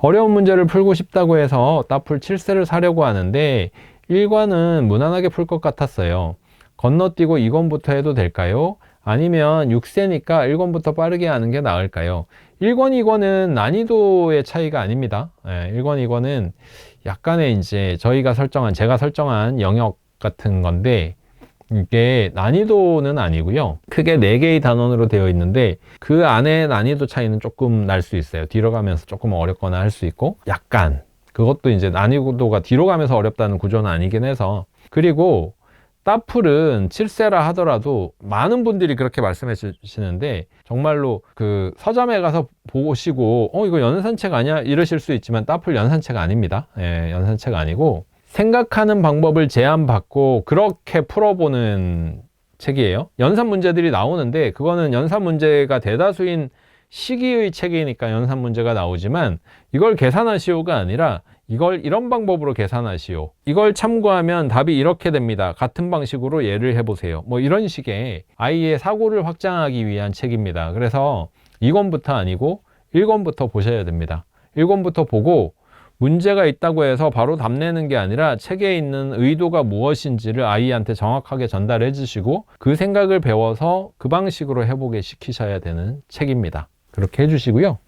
어려운 문제를 풀고 싶다고 해서 따풀 7세를 사려고 하는데 1권은 무난하게 풀 것 같았어요. 건너뛰고 2권부터 해도 될까요? 아니면 6세니까 1권부터 빠르게 하는 게 나을까요? 1권, 2권은 난이도의 차이가 아닙니다. 예, 1권, 2권은 약간의 이제 저희가 설정한, 제가 설정한 영역 같은 건데, 이게 난이도는 아니고요. 크게 4개의 단원으로 되어 있는데 그 안에 난이도 차이는 조금 날 수 있어요. 뒤로 가면서 조금 어렵거나 할 수 있고 약간 그것도 이제 난이도가 뒤로 가면서 어렵다는 구조는 아니긴 해서 그리고 따풀은 7세라 하더라도 많은 분들이 그렇게 말씀해 주시는데 정말로 그 서점에 가서 보시고 어 이거 연산책 아니야 이러실 수 있지만 따풀 연산책 아닙니다. 예, 연산책 아니고 생각하는 방법을 제안받고 그렇게 풀어보는 책이에요. 연산 문제들이 나오는데 그거는 연산 문제가 대다수인 시기의 책이니까 연산 문제가 나오지만 이걸 계산하시오가 아니라 이걸 이런 방법으로 계산하시오. 이걸 참고하면 답이 이렇게 됩니다. 같은 방식으로 예를 해보세요. 뭐 이런 식의 아이의 사고를 확장하기 위한 책입니다. 그래서 2권부터 아니고 1권부터 보셔야 됩니다. 1권부터 보고 문제가 있다고 해서 바로 답 내는 게 아니라 책에 있는 의도가 무엇인지를 아이한테 정확하게 전달해 주시고 그 생각을 배워서 그 방식으로 해보게 시키셔야 되는 책입니다. 그렇게 해주시고요.